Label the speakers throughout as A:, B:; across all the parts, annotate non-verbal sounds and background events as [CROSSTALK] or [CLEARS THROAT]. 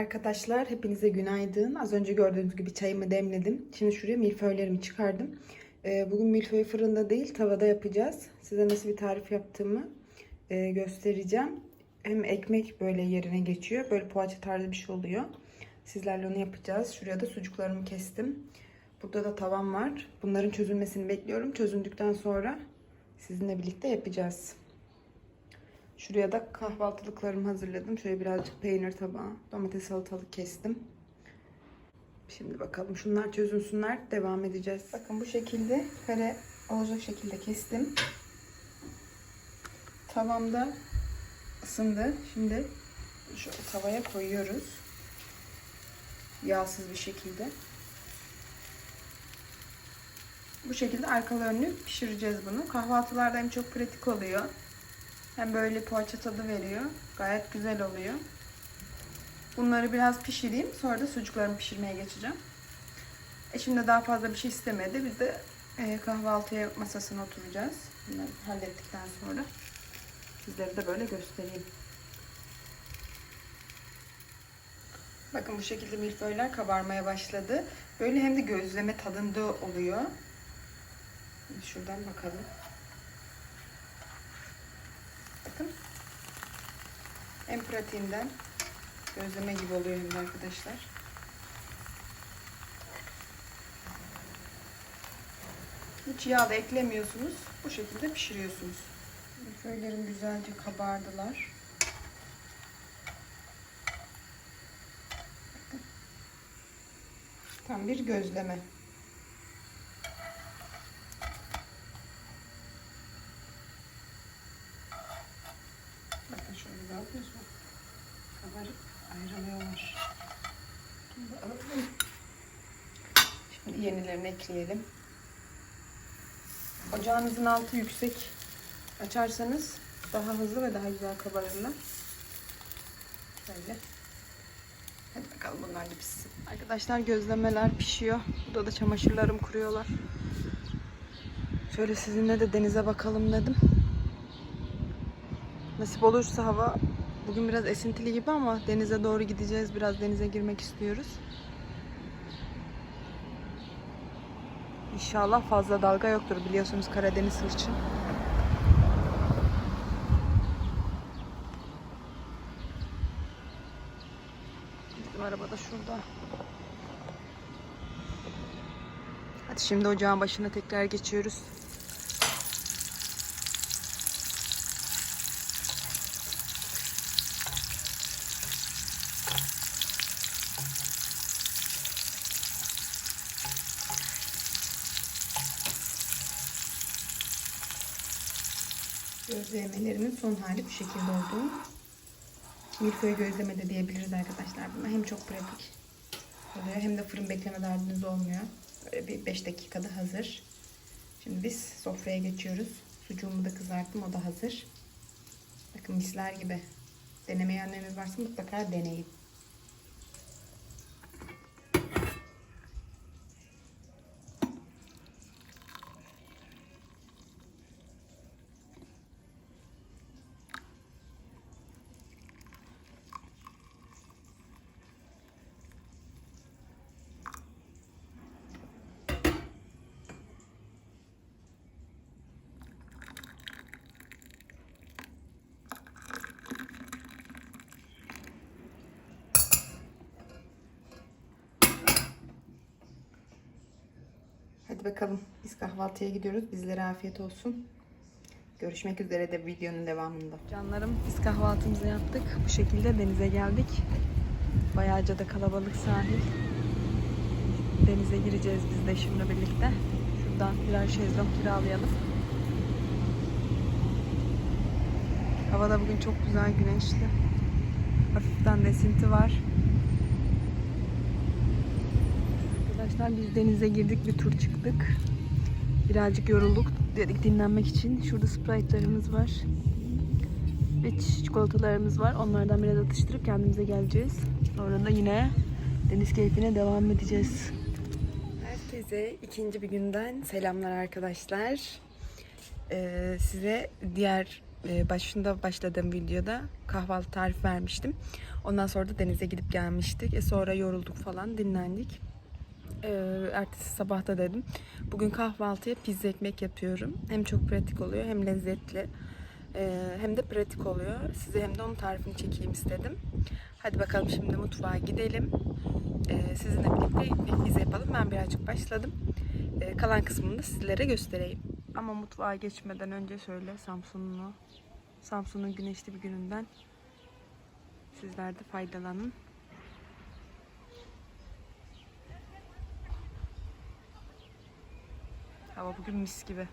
A: arkadaşlar, hepinize günaydın. Az önce gördüğünüz gibi çayımı demledim. Şimdi şuraya milföylerimi çıkardım. Ee, bugün milföyü fırında değil, tavada yapacağız. Size nasıl bir tarif yaptığımı e, göstereceğim. Hem ekmek böyle yerine geçiyor, böyle poğaça tarzı bir şey oluyor. Sizlerle onu yapacağız. Şuraya da sucuklarımı kestim. Burada da tavam var. Bunların çözülmesini bekliyorum. Çözüldükten sonra sizinle birlikte yapacağız. Şuraya da kahvaltılıklarımı hazırladım. Şöyle birazcık peynir tabağı, domates salatalık kestim. Şimdi bakalım şunlar çözülsünler. Devam edeceğiz. Bakın bu şekilde kare olacak şekilde kestim. Tavamda ısındı. Şimdi şöyle tavaya koyuyoruz. Yağsız bir şekilde. Bu şekilde arkalı önlü pişireceğiz bunu. Kahvaltılarda hem çok pratik oluyor. Hem böyle poğaça tadı veriyor. Gayet güzel oluyor. Bunları biraz pişireyim. Sonra da sucuklarımı pişirmeye geçeceğim. E şimdi daha fazla bir şey istemedi. Biz de e, kahvaltıya masasına oturacağız. Bunları hallettikten sonra sizlere de böyle göstereyim. Bakın bu şekilde milföyler kabarmaya başladı. Böyle hem de gözleme tadında oluyor. Şuradan bakalım. Bakın. En pratiğinden gözleme gibi oluyor hem arkadaşlar. Hiç yağ da eklemiyorsunuz. Bu şekilde pişiriyorsunuz. Milföylerim güzelce kabardılar. Tam bir gözleme. Bakın şöyle gördünüz mü? Kabarıp ayrılıyorlar. Şimdi yenilerini ekleyelim. Ocağınızın altı yüksek açarsanız daha hızlı ve daha güzel kabarırlar. Şöyle. Hadi bakalım bunlar da pişsin. Arkadaşlar gözlemeler pişiyor. Burada da çamaşırlarım kuruyorlar. Şöyle sizinle de denize bakalım dedim. Nasip olursa hava bugün biraz esintili gibi ama denize doğru gideceğiz. Biraz denize girmek istiyoruz. İnşallah fazla dalga yoktur biliyorsunuz Karadeniz hırçın. Bizim araba da şurada. Hadi şimdi ocağın başına tekrar geçiyoruz. Gözlemelerimin son hali bu şekilde oldu. Milföy gözleme de diyebiliriz arkadaşlar buna. Hem çok pratik oluyor hem de fırın bekleme derdiniz olmuyor. Böyle bir 5 dakikada hazır. Şimdi biz sofraya geçiyoruz. Sucuğumu da kızarttım o da hazır. Bakın misler gibi. Denemeyenleriniz varsa mutlaka deneyin. Hadi bakalım biz kahvaltıya gidiyoruz. Bizlere afiyet olsun. Görüşmek üzere de videonun devamında. Canlarım biz kahvaltımızı yaptık. Bu şekilde denize geldik. Bayağıca da kalabalık sahil. Denize gireceğiz biz de şimdi birlikte. Şuradan birer şezlong kiralayalım. Hava da bugün çok güzel güneşli. Hafiften de esinti var. Arkadaşlar biz denize girdik bir tur çıktık. Birazcık yorulduk dedik dinlenmek için. Şurada sprite'larımız var. Ve çikolatalarımız var. Onlardan biraz atıştırıp kendimize geleceğiz. Sonra da yine deniz keyfine devam edeceğiz. Herkese ikinci bir günden selamlar arkadaşlar. Ee, size diğer e, başında başladığım videoda kahvaltı tarifi vermiştim. Ondan sonra da denize gidip gelmiştik. E sonra yorulduk falan dinlendik. E, ertesi sabah da dedim. Bugün kahvaltıya pizza ekmek yapıyorum. Hem çok pratik oluyor hem lezzetli. E, hem de pratik oluyor. Size hem de onun tarifini çekeyim istedim. Hadi bakalım şimdi mutfağa gidelim. E, sizinle birlikte ekmek pizza yapalım. Ben birazcık başladım. Kalan kısmını da sizlere göstereyim. Ama mutfağa geçmeden önce şöyle Samsun'u, Samsun'un güneşli bir gününden sizler de faydalanın. Hava bugün mis gibi.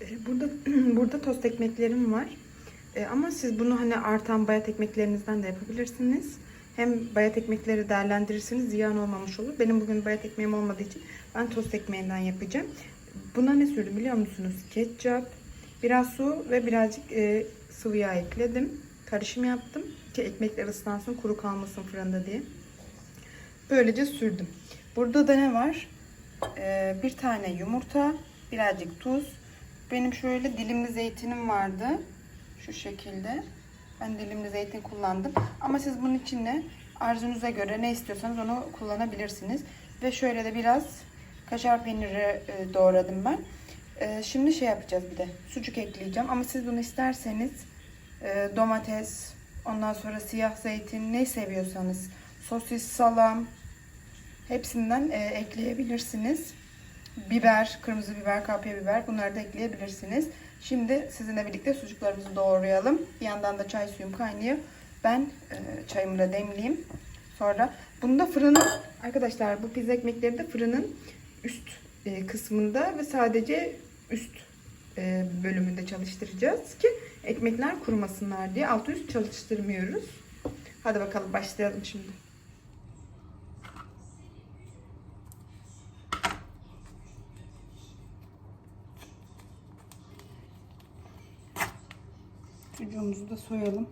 A: Ee, Burada [CLEARS THROAT] burada tost ekmeklerim var. Ee, Ama siz bunu hani artan bayat ekmeklerinizden de yapabilirsiniz. Hem bayat ekmekleri değerlendirirsiniz ziyan olmamış olur. Benim bugün bayat ekmeğim olmadığı için ben tost ekmeğinden yapacağım. Buna ne sürdüm biliyor musunuz? Ketçap, biraz su ve birazcık e, sıvı yağ ekledim. Karışım yaptım ki ekmekler ıslansın kuru kalmasın fırında diye. Böylece sürdüm. Burada da ne var? Ee, bir tane yumurta, birazcık tuz. Benim şöyle dilimli zeytinim vardı. Şu şekilde. Ben dilimli zeytin kullandım. Ama siz bunun içine arzunuza göre ne istiyorsanız onu kullanabilirsiniz. Ve şöyle de biraz kaşar peyniri e, doğradım ben. E, Şimdi şey yapacağız bir de. Sucuk ekleyeceğim. Ama siz bunu isterseniz e, domates, ondan sonra siyah zeytin ne seviyorsanız sosis, salam hepsinden e, ekleyebilirsiniz. Biber, kırmızı biber, kapya biber bunları da ekleyebilirsiniz. Şimdi sizinle birlikte sucuklarımızı doğrayalım. Bir yandan da çay suyum kaynıyor. Ben e, çayımı da demleyeyim. Sonra bunu da fırının arkadaşlar bu pizza ekmekleri de fırının üst e, kısmında ve sadece üst e, bölümünde çalıştıracağız ki ekmekler kurumasınlar diye. Altı üst çalıştırmıyoruz. Hadi bakalım başlayalım şimdi. Sucuğumuzu da soyalım.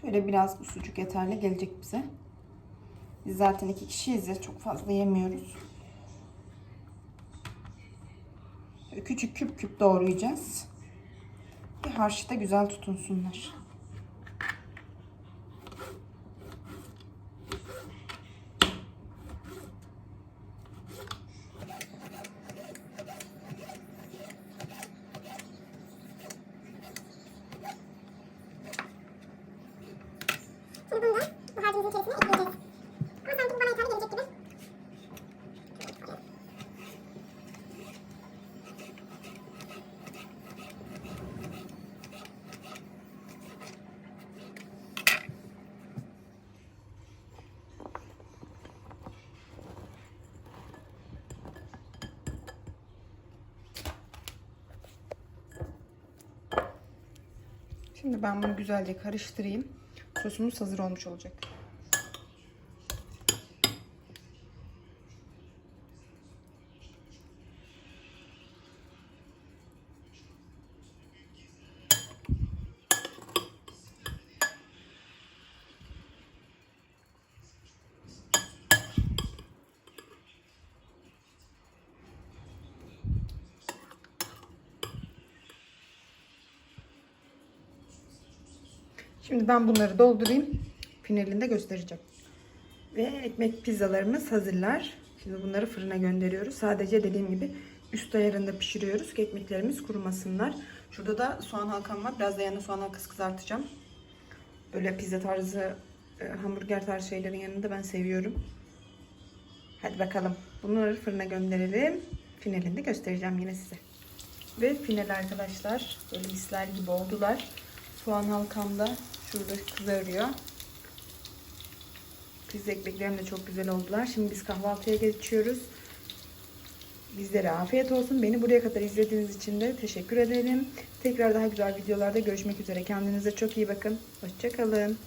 A: Şöyle biraz bu sucuk yeterli gelecek bize. Biz zaten iki kişiyiz ya çok fazla yemiyoruz. Böyle küçük küp küp doğrayacağız. Bir harçta güzel tutunsunlar.
B: Şimdi bunu da bu harcımızın içerisine ekleyeceğiz. Ama sanki bu bana yeterli gelecek gibi.
A: Şimdi ben bunu güzelce karıştırayım. Sosumuz hazır olmuş olacak. Şimdi ben bunları doldurayım. Finalinde göstereceğim. Ve ekmek pizzalarımız hazırlar. Şimdi bunları fırına gönderiyoruz. Sadece dediğim gibi üst ayarında pişiriyoruz ki ekmeklerimiz kurumasınlar. Şurada da soğan halkam var. Biraz da yanına soğan halkası kızartacağım. Böyle pizza tarzı, e, hamburger tarzı şeylerin yanında ben seviyorum. Hadi bakalım. Bunları fırına gönderelim. Finalinde göstereceğim yine size. Ve final arkadaşlar. Böyle misler gibi oldular. Soğan halkam da şurada kızarıyor. Pizza ekmeklerim de çok güzel oldular. Şimdi biz kahvaltıya geçiyoruz. Bizlere afiyet olsun. Beni buraya kadar izlediğiniz için de teşekkür ederim. Tekrar daha güzel videolarda görüşmek üzere. Kendinize çok iyi bakın. Hoşçakalın.